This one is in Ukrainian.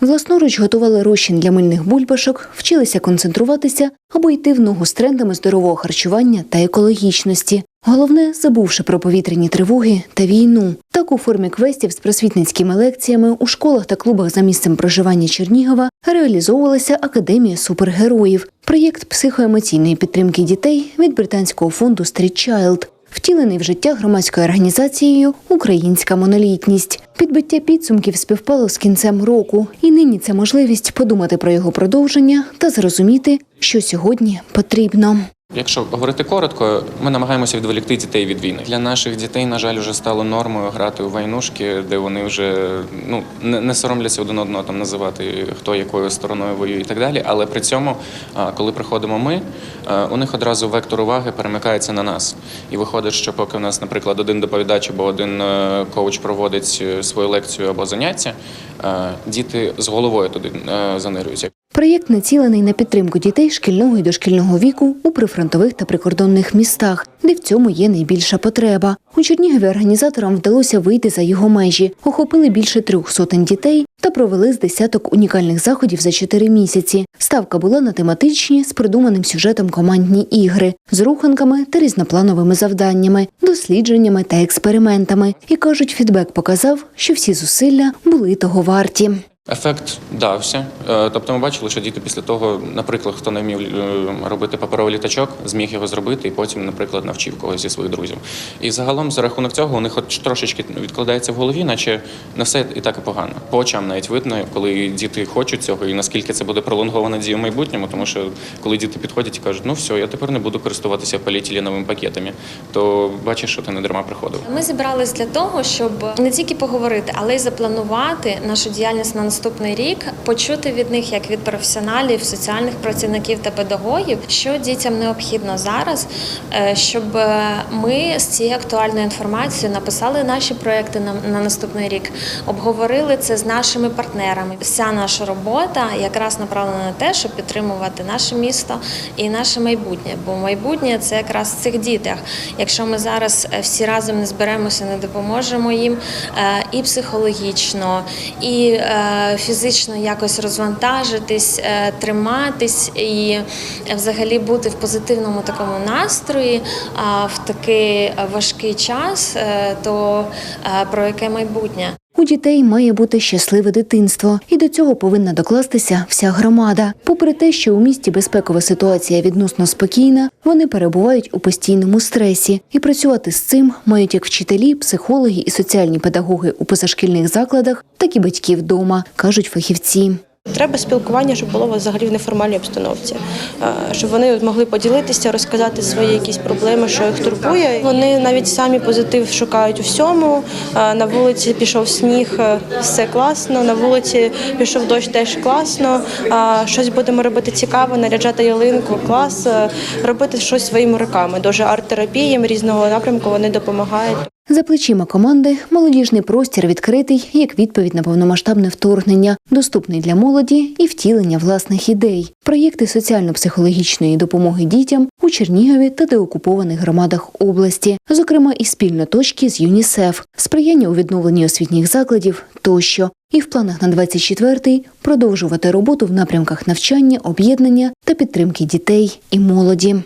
Власноруч готували розчин для мильних бульбашок, вчилися концентруватися або йти в ногу з трендами здорового харчування та екологічності. Головне, забувши про повітряні тривоги та війну. Так у формі квестів з просвітницькими лекціями у школах та клубах за місцем проживання Чернігова реалізовувалася Академія супергероїв, проєкт психоемоційної підтримки дітей від британського фонду Street втілений в життя громадською організацією Українська монолітність. Підбиття підсумків співпало з кінцем року, і нині це можливість подумати про його продовження та зрозуміти, що сьогодні потрібно. Якщо говорити коротко, ми намагаємося відволікти дітей від війни. Для наших дітей, на жаль, вже стало нормою грати у войнушки, де вони вже ну не, соромляться один одного там називати хто якою стороною воює і так далі. Але при цьому, коли приходимо ми, у них одразу вектор уваги перемикається на нас. І виходить, що поки у нас, наприклад, один доповідач або один е, коуч проводить е, свою лекцію або заняття, діти з головою туди е, занирюються. Проєкт націлений на підтримку дітей шкільного і дошкільного віку у прифронтових та прикордонних містах, де в цьому є найбільша потреба. У Чернігові організаторам вдалося вийти за його межі, охопили більше трьох сотень дітей та провели з десяток унікальних заходів за чотири місяці. Ставка була на тематичні з придуманим сюжетом командні ігри, з руханками та різноплановими завданнями, дослідженнями та експериментами. І кажуть, фідбек показав, що всі зусилля були того варті. Ефект дався. Е, Тобто ми бачили, що діти після того, наприклад, хто не вмів е, робити паперовий літачок, зміг його зробити і потім, наприклад, навчив когось зі своїх друзів. І загалом, за рахунок цього, у них хоч трошечки відкладається в голові, наче не все і так і погано. По очам навіть видно, коли діти хочуть цього, і наскільки це буде пролонгована дія в майбутньому, тому що коли діти підходять і кажуть, ну все, я тепер не буду користуватися поліетиленовими пакетами, то бачиш, що ти не дарма приходив. Ми зібрались для того, щоб не тільки поговорити, але й запланувати нашу діяльність на наступний рік, почути від них, як від професіоналів, соціальних працівників та педагогів, що дітям необхідно зараз, е, щоб е, ми з цією актуальною інформацією написали наші проекти на, на наступний рік, обговорили це з нашими партнерами. Вся наша робота якраз направлена на те, щоб підтримувати наше місто і наше майбутнє. Бо майбутнє це якраз в цих дітях. Якщо ми зараз е, всі разом не зберемося, не допоможемо їм і психологічно, і фізично якось розвантажитись, е, триматись і взагалі бути в позитивному такому настрої а в такий важкий час, е, то е, про яке майбутнє? У дітей має бути щасливе дитинство, і до цього повинна докластися вся громада. Попри те, що у місті безпекова ситуація відносно спокійна, вони перебувають у постійному стресі, і працювати з цим мають як вчителі, психологи і соціальні педагоги у позашкільних закладах, так і батьки вдома, кажуть фахівці. Треба спілкування, щоб було взагалі в неформальній обстановці, Е, щоб вони могли поділитися, розказати свої якісь проблеми, що їх турбує. Вони навіть самі позитив шукають у всьому. Е, На вулиці пішов сніг, е, все класно. На вулиці пішов дощ, теж класно. Щось будемо робити цікаво, наряджати ялинку, клас, робити щось своїми руками. Дуже арт-терапіям різного напрямку вони допомагають. За плечима команди молодіжний простір відкритий як відповідь на повномасштабне вторгнення, доступний для молоді і втілення власних ідей. Проєкти соціально-психологічної допомоги дітям у Чернігові та деокупованих громадах області, зокрема і спільно точки з ЮНІСЕФ, сприяння у відновленні освітніх закладів тощо. І в планах на 24-й продовжувати роботу в напрямках навчання, об'єднання та підтримки дітей і молоді.